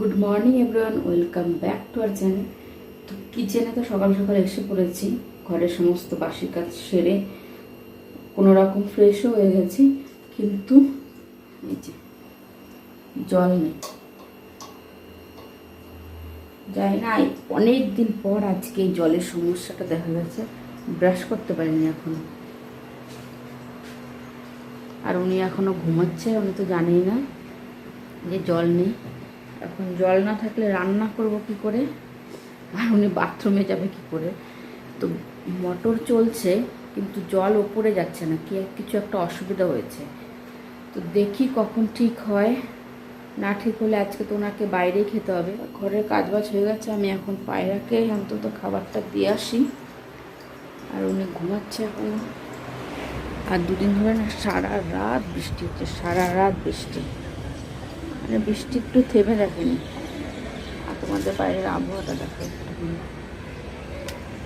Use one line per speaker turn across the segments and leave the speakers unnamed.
Good morning everyone welcome back to our channel তো কিচেনে তো সকাল সকাল এসে পড়েছি। ঘরের সমস্ত বাসি কাজ সেরে কোনো রকম ফ্রেশও হয়ে গেছি, কিন্তু এই যে জল নেই। যাই না অনেক দিন পর আজকে এই জলের সমস্যাটা দেখা গেছে ব্রাশ করতে পারিনি এখনও। আর উনি এখনও ঘুমাচ্ছে, উনি তো জানেই না যে জল নেই। এখন জল না থাকলে রান্না করব কি করে? আর উনি বাথরুমে যাবে কি করে? তো মোটর চলছে, কিন্তু জল ওপরে যাচ্ছে না। কি কিছু একটা অসুবিধা হয়েছে। তো দেখি কখন ঠিক হয়। না ঠিক হলে আজকে তো ওনাকে বাইরেই খেতে হবে। ঘরের কাজবাজ হয়ে গেছে, আমি এখন পায়রাকে অন্তত খাবারটা দিয়ে আসি। আর উনি ঘুমাচ্ছে এখন। আর দুদিন ধরে না সারা রাত বৃষ্টি হচ্ছে, সারা রাত বৃষ্টি। বৃষ্টি একটু থেমে দেখেনি। আর তোমাদের বাইরের আবহাওয়াটা দেখো।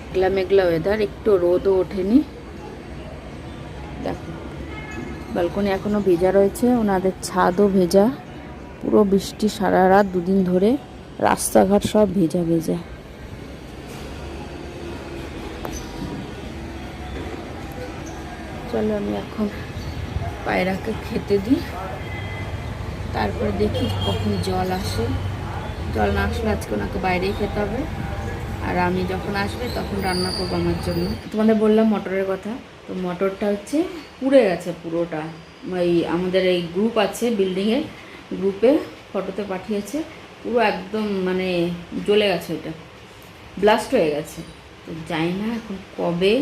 মেঘলা মেঘলা ওয়েদার একটু রোদও ওঠেনি। দেখো ব্যালকনি এখনও ভেজা রয়েছে, ওনাদের ছাদও ভেজা। পুরো বৃষ্টি সারা রাত, দুদিন ধরে রাস্তাঘাট সব ভেজা ভেজা। চলো আমি এখন পায়রাকে খেতে দিই। তারপরে দেখি কখন জল আসে। জল না আসলে আজকে ওনাকে বাইরেই খেতে হবে। আর আমি যখন আসবে তখন রান্না করব আমার জন্য। তোমাদের বললাম মটরের কথা। তো মটরটা হচ্ছে পুড়ে গেছে পুরোটা। এই আমাদের এই গ্রুপ আছে বিল্ডিংয়ের গ্রুপে ফটোতে পাঠিয়েছে। পুরো একদম মানে জ্বলে গেছে ওইটা। ব্লাস্ট হয়ে গেছে। তো যাই না এখন কবে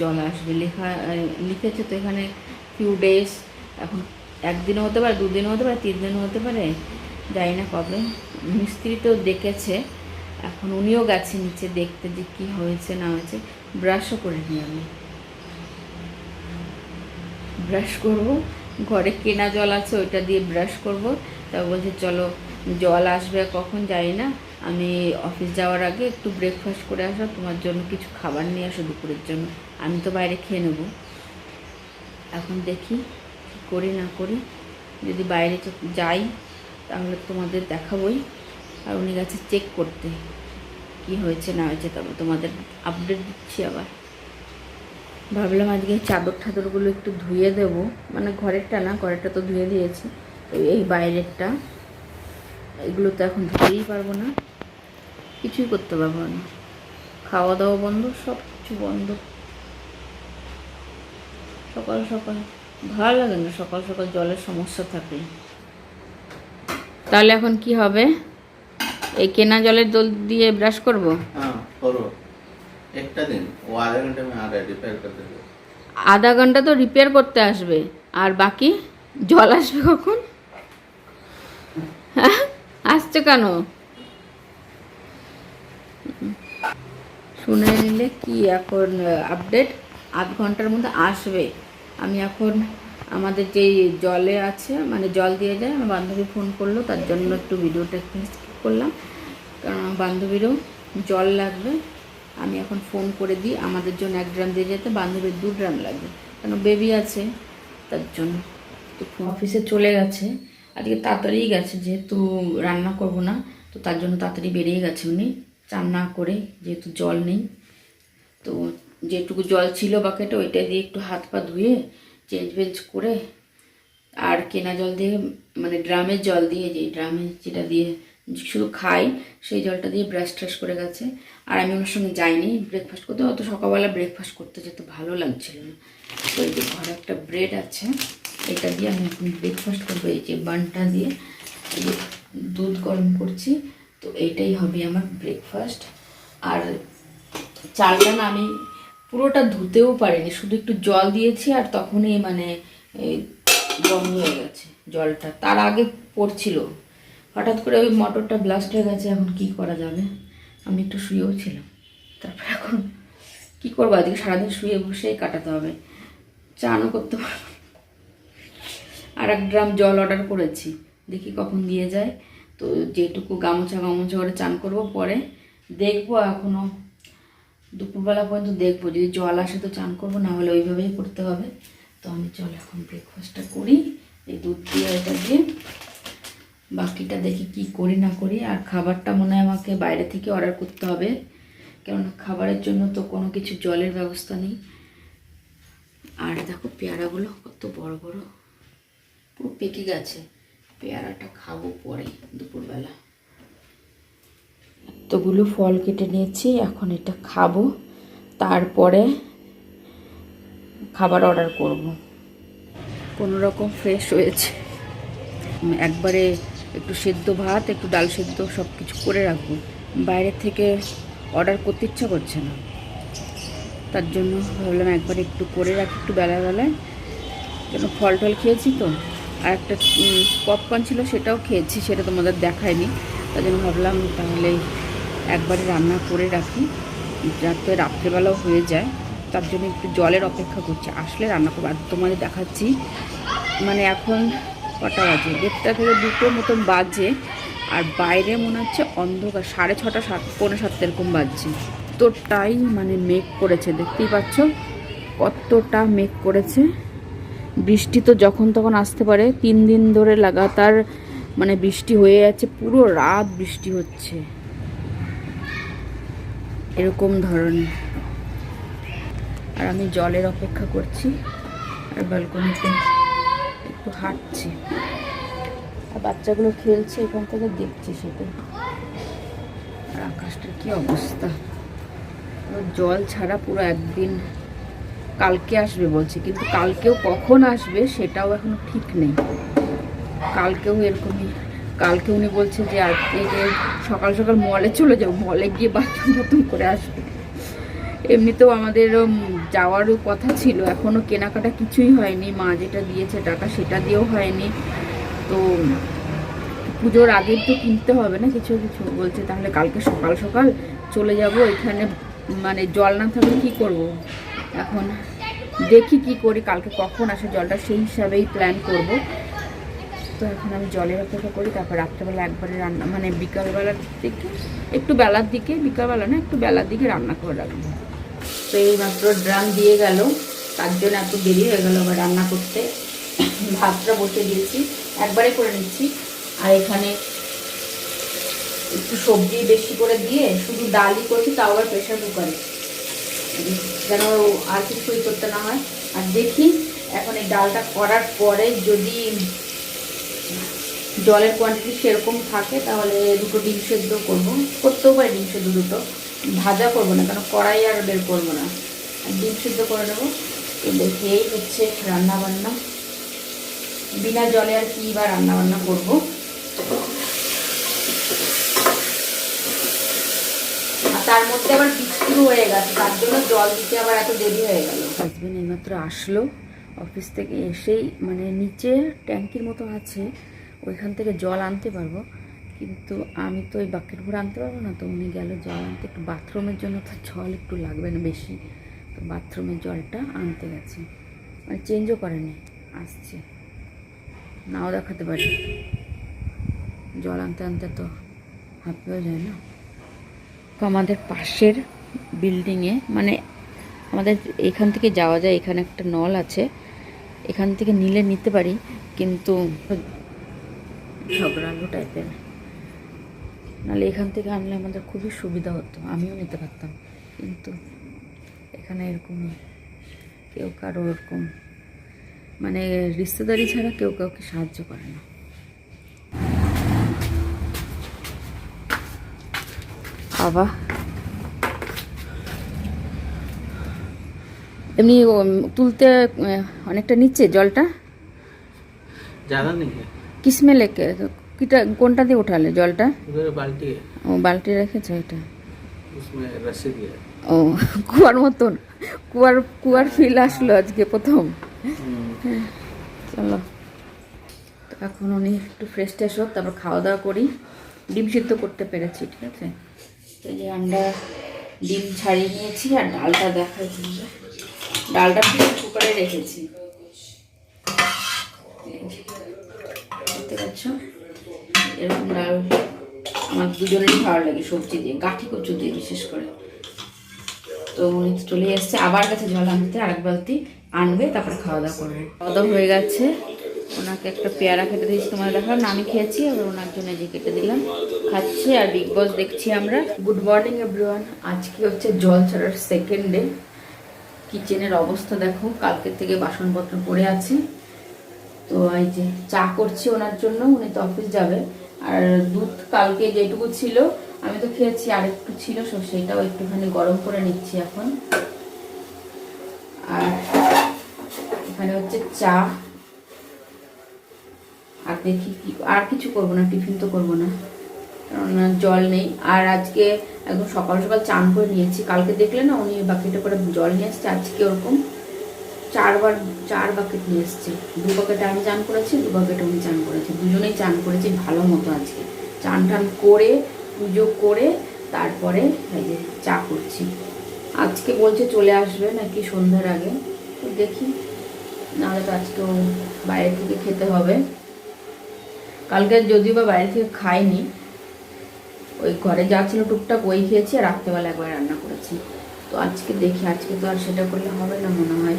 জল আসবে। লেখা, লিখেছে তো এখানে ফিউ ডেজ এখন একদিনও হতে পারে, দুদিনও হতে পারে তিন দিনও হতে পারে যাই না কবে। মিস্ত্রি তো দেখেছে এখন উনিও গেছে নিচে দেখতে যে কী হয়েছে, না হয়েছে। ব্রাশও করে নিই আমি। ব্রাশ করব, ঘরে কেনা জল আছে ওইটা দিয়ে ব্রাশ করব। তা বলছে, চলো, জল আসবে কখন? যাই না। আমি অফিস যাওয়ার আগে একটু ব্রেকফাস্ট করে আসো, তোমার জন্য কিছু খাবার নিয়ে আসো দুপুরের জন্য। আমি তো বাইরে খেয়ে নেব। এখন দেখি করি না করি, যদি বাইরে যাই, তাহলে তোমাদের দেখাবই। আর উনি গেছে চেক করতে, কি হয়েছে না হয়েছে তবে তোমাদের আপডেট দিচ্ছি আবার। ভাবলাম আজকে চাদর ঠাদরগুলো একটু ধুয়ে দেব মানে ঘরেরটা না, ঘরেরটা তো ধুয়ে দিয়েছি। এই বাইরেরটা, এগুলো তো এখন ধুতেই পারব না, কিছুই করতে পারব না। খাওয়া দাওয়া বন্ধ সব কিছু বন্ধ। সকাল সকাল। ভালো লাগে না সকাল সকাল জলের সমস্যা থাকে। তাহলে এখন কি হবে? এই কেনা জলের দোল দিয়ে ব্রাশ করব?
আধা ঘণ্টা
আধা ঘণ্টা তো রিপেয়ার করতে আসবে। আর বাকি জল আসবে কখন? হ্যাঁ, আসছো কেন? শুনে নিলে কি এখন আপডেট আধ ঘণ্টার মধ্যে আসবে। আমি এখন আমাদের যেই জলে আছে মানে জল দিয়ে যায়, আমার বান্ধবী ফোন করল, তার জন্য একটু ভিডিওটা স্কিপ করলাম। কারণ আমার বান্ধবীরও জল লাগবে, আমি এখন ফোন করে দিই, আমাদের জন্য এক ড্রাম দিয়ে যেতে, বান্ধবীর দু ড্রাম লাগবে। কেন বেবি আছে, তার জন্য তো অফিসে চলে গেছে। আজকে তাড়াতাড়ি গেছে, যেহেতু রান্না করব না, তো তার জন্য তাড়াতাড়ি বেরিয়ে গেছে উনি। চান না করে, যেহেতু জল নেই। যেটুকু জল ছিল বাকেটে ওইটা দিয়ে একটু হাত পা ধুয়ে চেঞ্জ ফেঞ্জ করে, আর কেনা জল দিয়ে মানে ড্রামের জল দিয়ে যে ড্রামে যেটা দিয়ে শুধু খাই, সেই জলটা দিয়ে ব্রাশ ট্রাশ করে গেছে। আর আমি ওনার সঙ্গে যাইনি ব্রেকফাস্ট করতে, অত সকালবেলা ব্রেকফাস্ট করতে যেতে ভালো লাগছিল না। তো এই যে ঘরে একটা ব্রেড আছে, এটা দিয়ে আমি এখন ব্রেকফাস্ট করব, এই যে বানটা দিয়ে। এই যে দুধ গরম করছি, তো এইটাই হবে আমার ব্রেকফাস্ট আর চালটা না আমি পুরোটা ধুতেও পারিনি, শুধু একটু জল দিয়েছি আর তখনই মানে বন্ধ হয়ে গেছে জলটা। তার আগে পড়ছিল। হঠাৎ করে ওই মোটরটা ব্লাস্ট হয়ে গেছে, এখন কি করা যাবে? আমি একটু শুয়েও ছিলাম। তারপর এখন কি করব? আজকে সারাদিন শুয়ে বসেই কাটাতে হবে। চানও করতে আর এক ড্রাম জল অর্ডার করেছি। দেখি কখন দিয়ে যায়। তো যেটুকু গামোছা গামছা করে চান করব পরে। দেখব এখনও দুপুরবেলা পর্যন্ত দেখব, যদি জল আসে তো চান করব, না হলে ওইভাবেই করতে হবে। তো আমি চল এখন ব্রেকফাস্টটা করি, এই দুধ দিয়ে এটা দিয়ে বাকিটা দেখি কি করি, না করি। আর খাবারটা মনে হয় আমাকে বাইরে থেকে অর্ডার করতে হবে, কেননা খাবারের জন্য তো কোনো কিছু জলের ব্যবস্থা নেই। আর দেখো পেয়ারাগুলো কত বড় বড়, পুরো পেকে গেছে। পেয়ারাটা খাব পরে, দুপুরবেলা। এতগুলো ফল কেটে নিয়েছি, এখন এটা খাব। তারপরে খাবার অর্ডার করব। কোনো রকম ফ্রেশ হয়েছে। একবারে একটু সেদ্ধ ভাত, একটু ডাল সেদ্ধ সব কিছু করে রাখব। বাইরে থেকে অর্ডার করতে ইচ্ছা করছে না। তার জন্য ভাবলাম একবার একটু করে রাখি, একটু বেলা বেলায়। যেন ফল টল খেয়েছি তো। আর একটা পপকর্ন ছিল সেটাও খেয়েছি, সেটা তোমাদের দেখায়নি। তার জন্য ভাবলাম তাহলে একবারে রান্না করে রাখি। যাতে রাত্রেবেলাও হয়ে যায়। তার জন্য একটু জলের অপেক্ষা করছি। আসলে রান্না করব। আর তোমাদের দেখাচ্ছি। মানে এখন কটা বাজে? দেড়টা থেকে দুটো মতন বাজে। আর বাইরে মনে হচ্ছে অন্ধকার। সাড়ে ছটা সাত, পৌনে সাতটা এরকম বাজছে। তোটাই মানে মেঘ করেছে। দেখতেই পাচ্ছ? কতটা মেঘ করেছে। বৃষ্টি তো যখন তখন আসতে পারে। তিন দিন ধরে লাগাতার মানে বৃষ্টি হয়ে যাচ্ছে পুরো রাত বৃষ্টি হচ্ছে। এরকম ধরনের। আর আমি জলের অপেক্ষা করছি আর ব্যালকনিতে একটু হাঁটছি। আর বাচ্চাগুলো খেলছে, এখান থেকে দেখছি সেটা। আর আকাশটার কী অবস্থা? জল ছাড়া পুরো একদিন কালকে আসবে বলছে, কিন্তু কালকেও কখন আসবে সেটাও এখনও ঠিক নেই। কালকেও এরকমই কালকে উনি বলছে যে আজকে সকাল সকাল মলে চলে যাও, মলে গিয়ে বাথরুম টাথরুম করে আসবে। এমনিতেও আমাদের যাওয়ারও কথা ছিল এখনও কেনাকাটা কিছুই হয়নি, মা যেটা দিয়েছে টাকা সেটা দিয়েও হয়নি। তো, পুজোর আগে তো কিনতে হবে না কিছু কিছু? বলছে তাহলে কালকে সকাল সকাল চলে যাব, এখানে মানে জল না থাকলে কি করব? এখন দেখি কি করি, কালকে কখন আসে জলটা সেই হিসাবেই প্ল্যান করব। তো এখন আমি জলের অপেক্ষা করি, তারপর রাত্রেবেলা একবারে রান্না মানে বিকালবেলার দিকে, একটু বেলার দিকে, বিকালবেলা না, একটু বেলার দিকে রান্না করে রাখব। তো এই মাত্র ড্রাম দিয়ে গেল, তার জন্য এত দেরি হয়ে গেলো আবার রান্না করতে। ভাতটা বসে দিয়েছি, একবারে করে নিচ্ছি। আর এখানে একটু সবজি বেশি করে দিয়ে শুধু ডালই করছি, তাও আবার প্রেশার কুকারে। যেন আর কিছু ই করতে না হয়। আর দেখি, এখন এই ডালটা করার পরে যদি জলের কোয়ান্টিটি সেরকম থাকে, তাহলে দুটো ডিম সেদ্ধ করব। করতেও পারি ডিম সেদ্ধ দুটো। ভাজা করব না, কারণ কড়াই আর বের করব না। ডিম সেদ্ধ করে নেব। দেখি, এই হচ্ছে রান্না বান্না বিনা জলে আর কি বা রান্না বান্না করব তার মধ্যে আবার বৃষ্টিও হয়ে গেছে, তার জন্য জল দিতে আবার এত দেরি হয়ে গেল। হাজবেন্ড এইমাত্র আসলো অফিস থেকে এসেই মানে নিচে ট্যাঙ্কির মতো আছে ওইখান থেকে জল আনতে পারব। কিন্তু আমি তো ওই বাকেট ভরে আনতে পারব না, তো উনি গেল জল আনতে। একটু বাথরুমের জন্য তো জল একটু লাগবে না বেশি। তো বাথরুমের জলটা আনতে গেছে। মানে চেঞ্জও করেনি, আসছে। নাও দেখাতে পারি। জল আনতে আনতে তো হাঁপিয়েও যায় না। তো আমাদের পাশের বিল্ডিংয়ে মানে আমাদের এখান থেকে যাওয়া যায়, এখানে একটা নল আছে। এখান থেকে নিলে নিতে পারি, কিন্তু ঝগড়ালো টাইপের। নাহলে এখান থেকে আনলে আমাদের খুবই সুবিধা হতো, আমিও নিতে পারতাম। কিন্তু এখানে এরকম কেউ কারও এরকম মানে রিস্তেদারি ছাড়া কেউ কাউকে সাহায্য করে না। বাবা। এমনি তুলতে অনেকটা নিচ্ছে জলটা?
জানা নেই।
কিসমে লেকে? কিটা কোনটা দিয়ে উঠালে জলটা?
বালতি
ও বালতি রেখেছো এটা? ও কুয়ার মতন। কুয়ার কুয়ার ফিল আসলো আজকে প্রথম। হ্যাঁ, চলো। এখন উনি একটু ফ্রেশ ট্রেশ হোক তারপর খাওয়া দাওয়া করি। ডিম সিদ্ধ করতে পেরেছি ঠিক আছে? তো যে আন্ডা ডিম ছাড়িয়ে নিয়েছি আর ডালটা দেখা ডালটা কুকারে রেখেছি। এরকম ডাল আমার দুজনেরই ভালো লাগে সবজি দিয়ে, গাঠি কচু দিয়ে বিশেষ করে। তো উনি চলে এসছে, আবার কাছে জল আনতে, আরেক বালতি আনবে, তারপরে খাওয়া দাওয়া করবে। খাওয়া দাওয়া হয়ে গেছে। ওনাকে একটা পেয়ারা কেটে দিয়েছি, তোমার দেখালাম আমি খেয়েছি আর ওনার জন্য যে কেটে দিলাম। খাচ্ছি আর বিগ বস দেখছি আমরা। গুড মর্নিং এভরিওয়ান আজকে হচ্ছে জল ছাড়ার সেকেন্ড ডে কিচেনের অবস্থা দেখো, কালকের থেকে বাসনপত্র পড়ে আছে। তো এই যে চা করছি ওনার জন্য, উনি তো অফিস যাবে। আর দুধ কালকে যেটুকু ছিল, আমি তো খেয়েছি আর একটু ছিল সো সেটাও একটুখানি গরম করে নিচ্ছি এখন। আর এখানে হচ্ছে চা। আর দেখি কি, আর কিছু করব না, টিফিন তো করব না, কারণ জল নেই। আর আজকে একদম সকাল সকাল চান করে নিয়েছি। কালকে দেখলে না উনি বাকিটা করে জল নিয়ে আসছে, আজকে ওরকম। চারবার চার বাকেট নিয়ে এসছে। দু বাকেটে আমি চান করেছি, দু বাকেটে উনি চান করেছে। দুজনেই চান করেছি ভালো মতো আজকে। চান টান করে, পুজো করে, তারপরে এই যে চা করছি। আজকে বলছে চলে আসবে নাকি সন্ধ্যার আগে। তো দেখি, নাহলে তো আজকেও বাইরে থেকে খেতে হবে। কালকে যদিও বা বাইরে থেকে খাইনি, ওই ঘরে যা ছিল টুকটাক ওই খেয়েছি আর রাত্রেবেলা একবার রান্না করেছি। তো আজকে দেখি, আজকে তো আর সেটা করলে হবে না মনে হয়।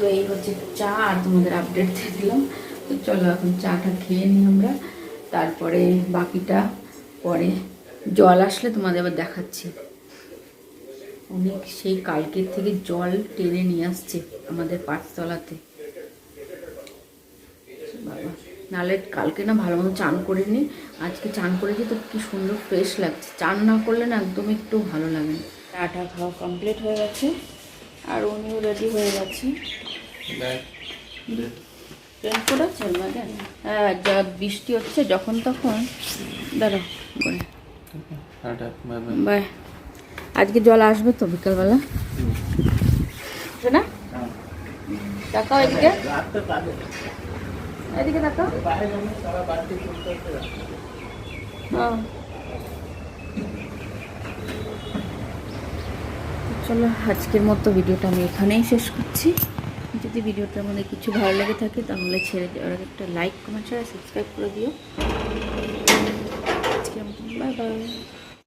তো এই হচ্ছে চা, আর তোমাদের আপডেট দিয়ে দিলাম তো চলো এখন চাটা খেয়ে নিই আমরা। তারপরে বাকিটা পরে জল আসলে তোমাদের আবার দেখাচ্ছি। অনেক সেই কালকের থেকে জল টেনে নিয়ে আসছে আমাদের পাঁচতলাতে বাবা নাহলে কালকে না ভালো মতো চান করে করিনি আজকে চান করেছি তো কি সুন্দর ফ্রেশ লাগছে। চান না করলে না একদম একটু ভালো লাগে না। চাটা খাওয়া কমপ্লিট হয়ে গেছে। আর উনিও রেডি হয়ে গেছে। হ্যাঁ। যা বৃষ্টি হচ্ছে যখন তখন দাঁড়ো করে
টাটা বাই বাই
বাই আজকে জল আসবে তো বিকালবেলা? না এদিকে। চলো, আজকের মতো ভিডিওটা আমি এখানেই শেষ করছি। যদি ভিডিওটা মধ্যে কিছু ভালো লেগে থাকে, তাহলে ছেড়ে দেওয়ার একটা লাইক কমেন্ট আর সাবস্ক্রাইব করে দিও। আজকে বাই বাই